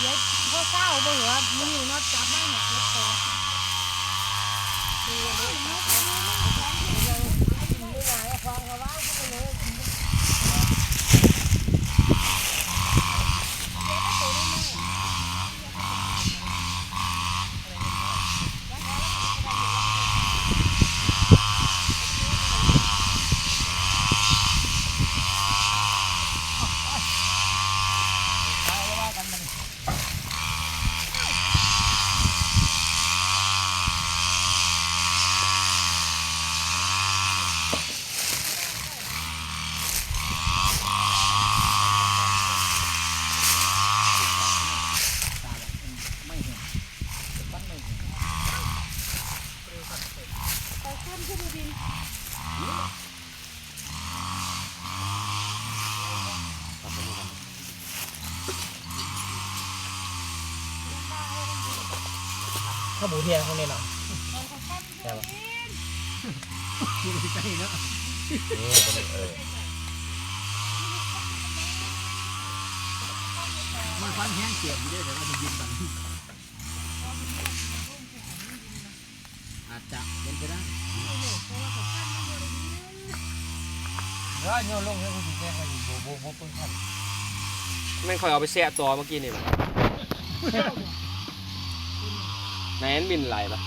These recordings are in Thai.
เย็ดพ่อเศร้าบ่เหรอมือน็อจับได้หมดเย็ดตัว ข้าวหมูเทียนข้างในเนาะแต่ว่ากินใกล้เนาะนี่ก็เลยเออมันฟันแห้งเสียบอยู่ด้วยแต่ว่ามันยินกันอาจจะเป็นไปได้แล้วโยนลงให้คุณแจ้งกันโบโบโบปึ้งขันแม่งคอยเอาไปแซ่ตัวเมื่อกี้นี่มั้ยไหนอันบินไหลปะ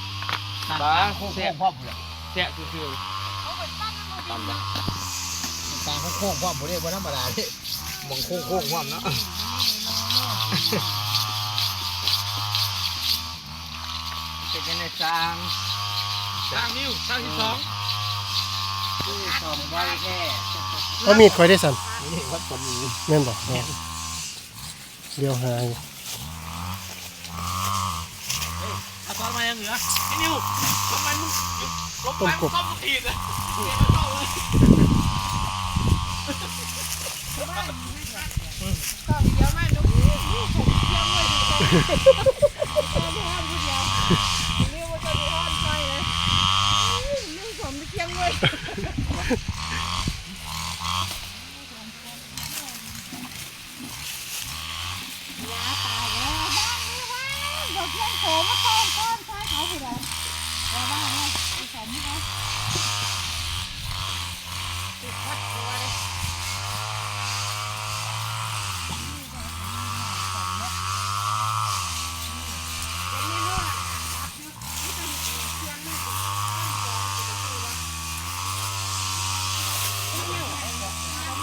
บ้าโค้งโค้งพ่อผมเลยแซ่คือคือตำปะตาโค้งๆความบ่ได้บ่ธรรมดาเด้มองโค้งๆความเนาะเป็นยังไงจางสร้างนิ้วสร้างที่สองคือสองไว้แค่เอามีดคอยได้สั่นนี่วัดผมนี้แม่นบอกอ๋อเดี๋ยวหาอยู่ เอาตอนมายังเหลือไอ้นิ้วทำไมมึงลบไปมึงต้มมึงถีบเลยเสียมันเข้าเลยก็เดี๋ยวมาดูนี่ผมเที่ยวเลยดูไปเอาไปห้ามผู้เดียวนี่ว่าจะดูห้อนไปเลยนี่ผมเที่ยงเลยยาตายแล้วบ้างนี่บ้างเดี๋ยวเที่ยงโผล่มาต้อนต้อนซ้ายเขาผู้ใดว่าบ้างไงไอ้สมนี่นะติดพัดตัวเลย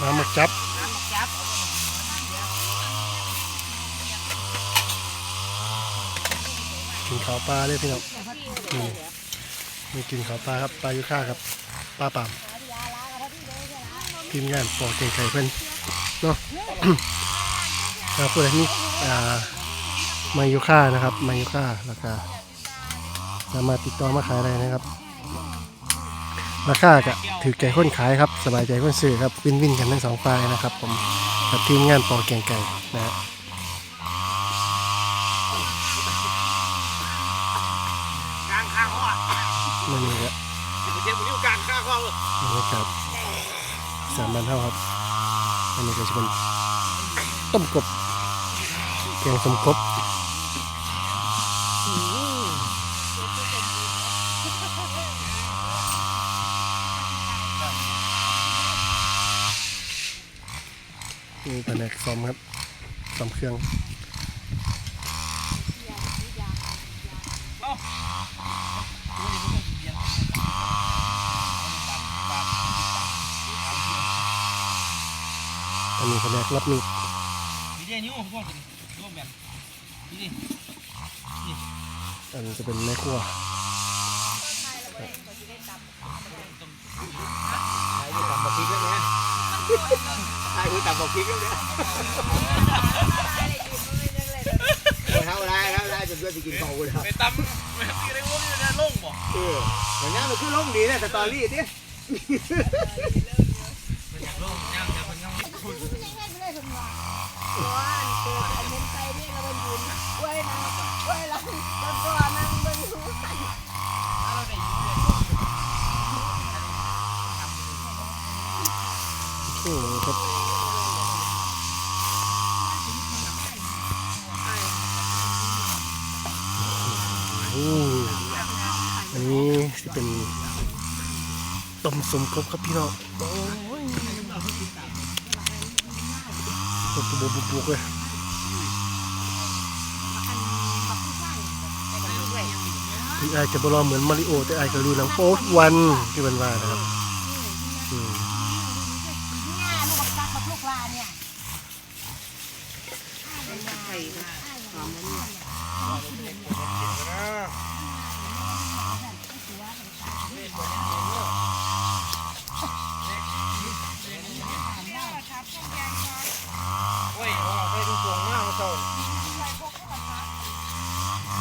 น้ำมา จับกินขาวปลาเลยพี่น้องนี่นี่กินขาวปลาครับปลายุค่าครับปลาป่ามทีมงานปอกเก่งไก่เพิ่นเนาะถ้าพูดอะไรนี่อ่ามายุค่านะครับมายุค่าราคาสามารถติดต่อมาขายได้นะครับ ราคาก็ถือใจคนขายครับ สบายใจคนซื้อครับ วินวินกันทั้งสองฝ่ายนะครับ ผมกับทีมงานปอแกงไก่นะฮะกลางข้างห้องมันนี่ครับเจ็บนิ้วกลางข้างห้อเลยบรรยากาศสามบันเท่าครับ อันนี้ก็จะเป็นต้มกบแกงสมกบ นี่แผนกซ้อมครับซ้อมเครื่องอันนี้แผนกรับมีดดีเจนิ้วพวกนี้ร่วมแบบดีดิอันนี้จะเป็นแม่ครัวใช้ตำบักพริกแล้วเนี่ยใช้คือตำบักพริกแล้วเนี่ยเท่าไรเท่าไรจนเพื่อนจะกินของกูแล้วไปตำแบบนี้ได้ว่านี่นะล่งบ่เอออย่างนี้มันคือล่มดีนะแต่ตอรี่เนี่ยล่งย่างจะเป็นย่างคุณไม่ได้ให้เลยคุณว่าว้านเกิดคอ นี้จะเป็นต้มสมกบครับพี่น้องตัวบุบบุบบุบบุบเลยพี่ไอจะบรอเหมือนมาริโอแต่ไอก็ดูหนังโป๊ทุกวันที่มันว่านะครับอืม เนี่ยลูกบักซักบักลูกลาเนี่ย โอ้ยเอาไปดูตัวมากเจ้า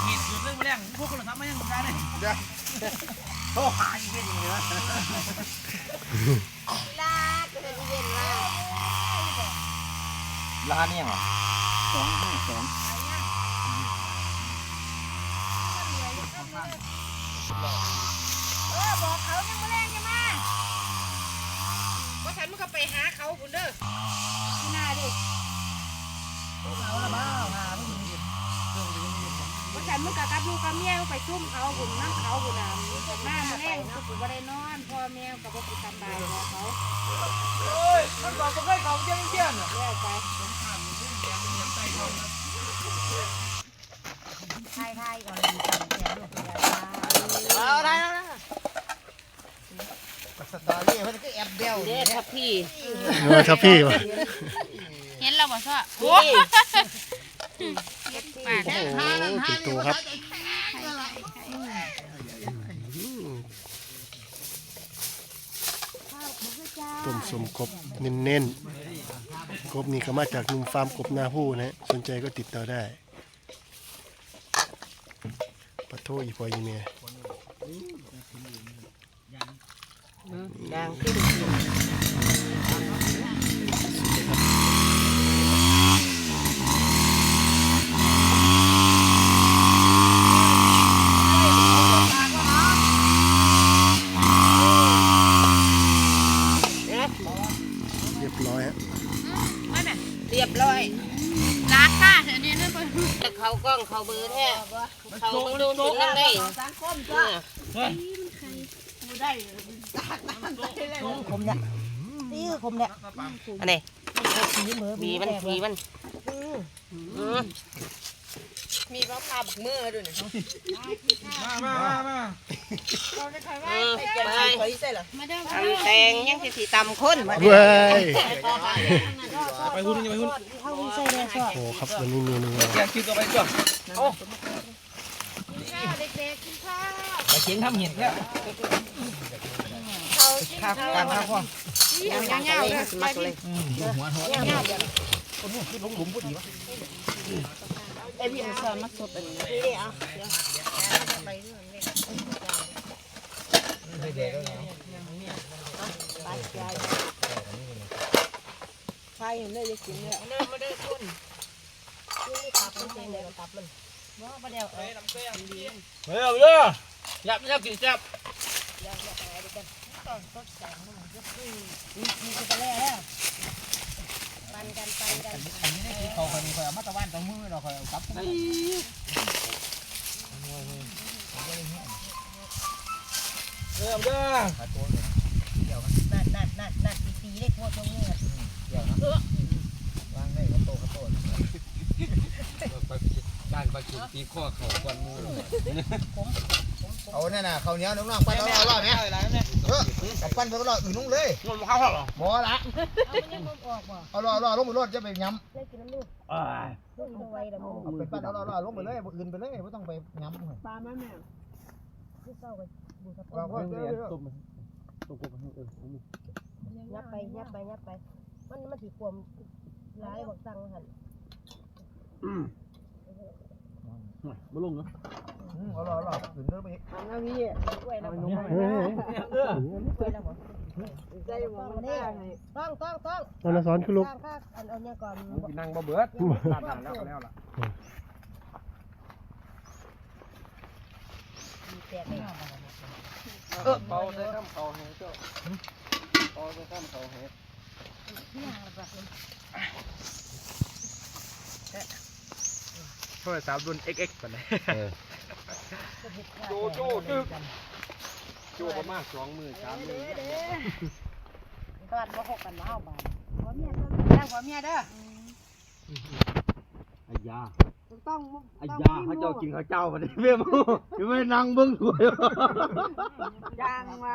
เห็ดอยู่เรื่องแรงพวกคนทำมายังได้เลย โทรหาอีกเป็นอย่างนี้นะลาก็เป็นเย็นว่าร้านนี่ยเหรอสองห้าสองเออบอกเขายังมาแรงจะมาว่าฉันมันก็ไปหาเขาคุณเด้อที่หน้าดิว่าฉั นมันก็กับลูกกับเมียไปซุ่มเขาบุญน้ำเขาบุญน้ำหน้ามันแรงก็คือว่าได้นอนพ่อแม่กับว่าคือตำบายเขาโอ้ยมันบอกไม่เคยเขาเที่ยงเที่ยงอะเรื่อยไปทายทยก่อนเลยสั่งแขนลูกเดี๋ยวเอาได้แล้วนะสตอรี่มันก็แอบเดียวเด็ดครับพี่เออครับพี่วะเห็นแล้วบ่ซะโอ้ โอ้โหติดตัวครับต้มสมกบเน้นๆกบนี่ก็มาจากนุ่มฟาร์มกบนาผู้นะสนใจก็ติดต่อได้ปะโทอีพอยีเมียดังขึ้น เรียบร้อยฮะ เรียบร้อย รักค่ะเดี๋ยวนี้นั่นไป จะ เขากล้องเขาเบอร์แท้เขาไม่รู้ถึงนั่นได้สังคมจ้ะคมเนี่ยนี่คือคมเนี่ยอันนี้มีมันมีมัน มีมะพร้าวมือด้วยมามามามาไปมาเด้อทำแตงยังสิตำข้นมาเว้ยไปหุ้นยังไปหุ้นเข้าใส่เลยก็โอ้ครับวันนี้เมนูแกคิดตัวไปก่อนโอ้เด็กๆกินข้าวไปเชียงทำเห็ดแล้วครับการครับพ่อยังเงาเลยมักเลยหัวหัวคนนู้นคือลงหลุมพอดีวะ ไอพี่อันซอนมักสดอันนี้เดี๋ยวเดี๋ยวไปเรื่องนี้ไม่เด็กแล้วนะไปยายใช่เลยจะกินเนี่ยเดินมาเดินคุณนี่ตับมันเป็นเลยตับมันว่าประเดี๋ยวเอ้ยเฮ้ยเอาเยอะยับยับกินจับมีกระเล่แล้ว ปันกันปันกันอันนี้คือเขาคนคอยเอามาตะวันตะมือเราคอยเอากับเฮ้ยเอาเยอะนั่นนั่นนั่นนั่นตีเล็กโคตรตรงนี้วนะวางได้เขาโตเขาโตการประชุมตีข้อเข่าควันมู เอาเนี่ยนะเขาเนี้ยน้องๆปั้นเอารอดเนี่ยเออเอาปั้นไปก็รอดอื่นนุ่งเลยงมข้าวหรอหมอละเอารอรอลงไปรถจะไปย้เล็กกินน้ำลูกอ่าลูกเอาไว้ละมึงำเอาไปปั้นเอารอรอลงไปเลยอื่นไปเลยไม่ต้องไปย้ำปลาแม่แม่ที่เศร้ากันบูชาต้เรานก็เดี๋ยวตุ่มตุ่มกุ๊กเออยับไปยับไปยับไป มันมันถีความร้ายบอกสั่งหันมาลงเนาะเอารอรออื่นเดินไปทำน้าที่ช่วยเราเฮ้ยช่วยเราหมใจมดนี่ต้องต้องต้องตอนละซ้อนคือลูกสอันเอาเนี่ยก่อนนั่งบ่เบิดลาดน้ำแล้วแล้วล่ะเออเบาใส่ข้ามเขาแห้เจ้าเบาใส่ข้ามเขาแห้โทรศัพท์รุ่น XX ก่อนเลย โจโจ้ตึกโจประมาณสองมือสามมือตอนมาหกกันมาเอาบานหัวเมียเด้อหัวเมียเด้อไอ้ยาต้องไอ้ยาเขาเจ้ากินข้าวเจ้ามาได้เว้ยมั้งยังไม่นั่งเบิ้งสวยยางมา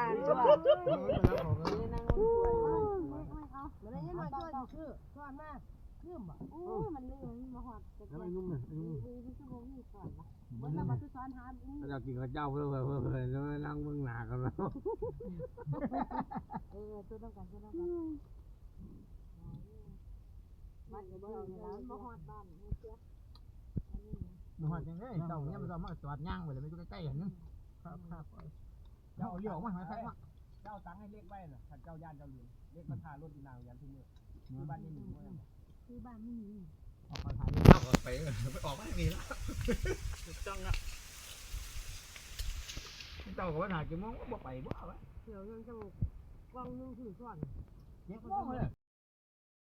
จ้ะแล้วไอ้นุ่มเนี่ยไอ้นุ่มเขาเจ้ากินข้าวเจ้าเพื่อเพื่อเพื่อเพื่อแล้วไม่นั่งเบิ้งหนากันแล้วมันหอดยังไงเจ้าเนี่ยมันจะมาจอดย่างไปเลยไม่อยู่ใกล้ๆอย่างนึงครับครับเจ้าเลี้ยวมาหาใครวะเจ้าตังให้เล็กไว้น่ะถ้าเจ้าย่านเจ้าเหลือเล็กมาทารถดีนางยันที่นี่คือบ้านนี่หนึ่ง ซื้อบ้านไม่มีออกมาถ่ายภาพออกไปไปออกไม่มีแล้วจ้องอะเจ้าก็ว่าหนากี่โมงว่าบ่ไปบ่เอาวะเดี๋ยวยังจะกวางนึงถือก่อนเจ็บก็ต้องเลย